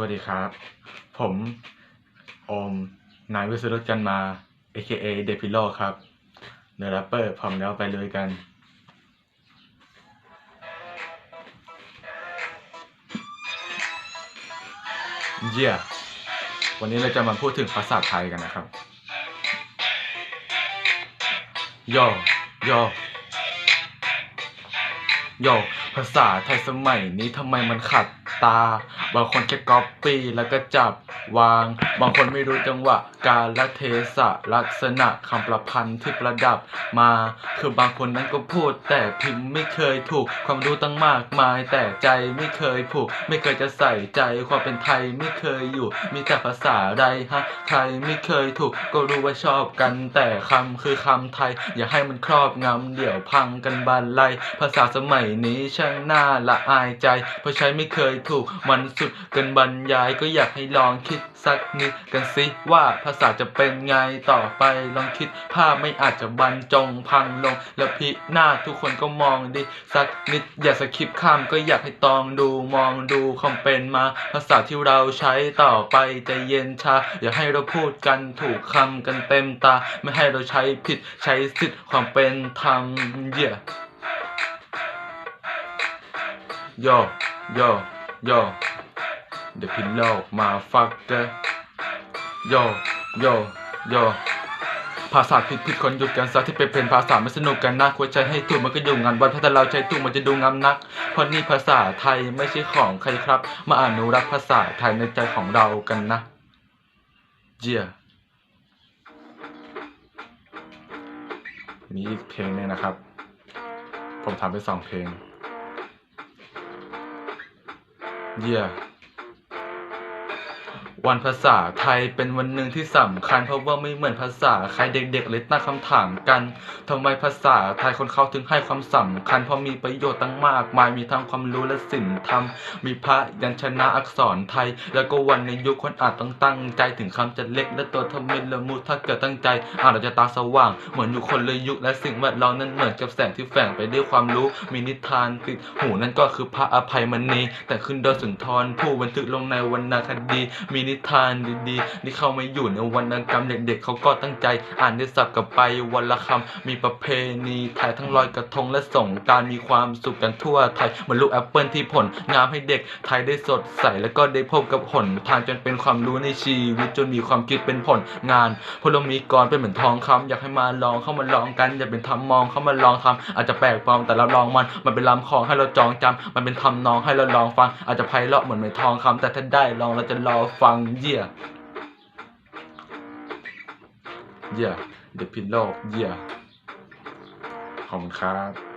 วัสดีครับ ผมโอมนายวิศรุตกันมา AKA เดพิโลครับเดอะแรปเปอร์พร้อมแล้วไปเลยกันเยี่ยวันนี้เราจะมาพูดถึงภาษาไทยกันนะครับยโยโยภาษาไทยสมัยนี้ทำไมมันขัด ตา บางคนแค่ก๊อปปี้แล้วก็จับวาง บางคนไม่รู้จังหวะการละเทศะลักษณะคำประพันธ์ที่ประดับมา คือบางคนนั้นก็พูด แต่พิมพ์ไม่เคยถูก ความรู้ตั้งมากมาย แต่ใจไม่เคยผูก ไม่เคยจะใส่ใจความเป็นไทยไม่เคยอยู่ มีแต่ภาษาใดฮะไทยไม่เคยถูก ก็รู้ว่าชอบกัน แต่คำคือคำไทย อย่าให้มันครอบงำเดี๋ยวพังกันบานไลยภาษาสมัยนี้ช่างน่าละอายใจเพราะใช้ไม่เคยถูกมันสุดเกินบรรยายก็อยากให้ลองคิดสักนิดกันสิว่าภาษาจะเป็นไงต่อไปลองคิดภาพไม่อาจจะบรรจงพังลง และพิหน้าทุกคนก็มองดิสักนิดอย่าสคิปข้ามก็อยากให้ตองดูมองดูความเป็นมา ภาษาที่เราใช้ต่อไปใจะเย็นชา อย่าให้เราพูดกันถูกคำกันเต็มตา ไม่ให้เราใช้ผิดใช้สิทธิ์ความเป็นธรรมเย่โย โยโย The pillow มาฟักเกอร์โยโยโยภาษาผิดผิดคนหยุดกันซะที่ไปเป็นภาษาไม่สนุกกันนะควรใช้ให้ถูกมันก็อยู่งานวันถ้าเราใช้ถูกมันจะดูงามนัก เพราะนี่ภาษาไทยไม่ใช่ของใครครับ มาอนุรักษ์ภาษาไทยในใจของเรากันนะเจียมีอีกเพลงนึงนะครับ ผมทำไปสองเพลง เยี่ย วันภาษาไทยเป็นวันหนึ่งที่สำคัญเพราะว่าไม่เหมือนภาษาใครเด็กๆเลยตั้งคำถามกันทำไมภาษาไทยคนเขาถึงให้ความสำคัญเพราะมีประโยชน์ตั้งมากมายมีทั้งความรู้และศิลธรรมมีพระยัญชนะอักษรไทย แล้วก็วันในยุคคนอาจต้องตั้งใจถึงคำจะเล็กและตัวทมิละมุดถ้าเกิดตั้งใจอาจเราจะตาสว่าง เหมือนอยู่คนละยุคและสิ่งแวดล้อมนั้นเหมือนกับแสงที่แฝงไปด้วยความรู้มีนิทานติดหูนั่นก็คือพระอภัยมณีแต่ขึ้นดอยสุนทรผู้บันทึกลงในวรรณคดีมีนิทานดีๆนี่เข้ามาอยู่ในวรรณกรรมเด็กๆเขาก็ตั้งใจ อ่านได้สับกับไปวันละคำมีประเพณีไทยทั้งลอยกระทงและส่งการมีความสุขกันทั่วไทยเหมือนลูกแอปเปิลที่ผลงามให้เด็กไทยได้สดใสแล้วก็ได้พบกับหนทางจนเป็นความรู้ในชีวิตจนมีความคิดเป็นผลงานพลมีกรเป็นเหมือนทองคำอยากให้มาลองเข้ามาลองกันอย่าเป็นทำมองเข้ามาลองทำอาจจะแปลกปลอมแต่เราลองมันมันเป็นลำของให้เราจองจำมันเป็นทำนองให้เราลองฟัง อาจจะไพเราะเหมือนเหมือนทองคำแต่ถ้าได้ลองเราจะรอฟังเยี่ยเยี่ยเดพิโลเยี่ยขอบคุณครับ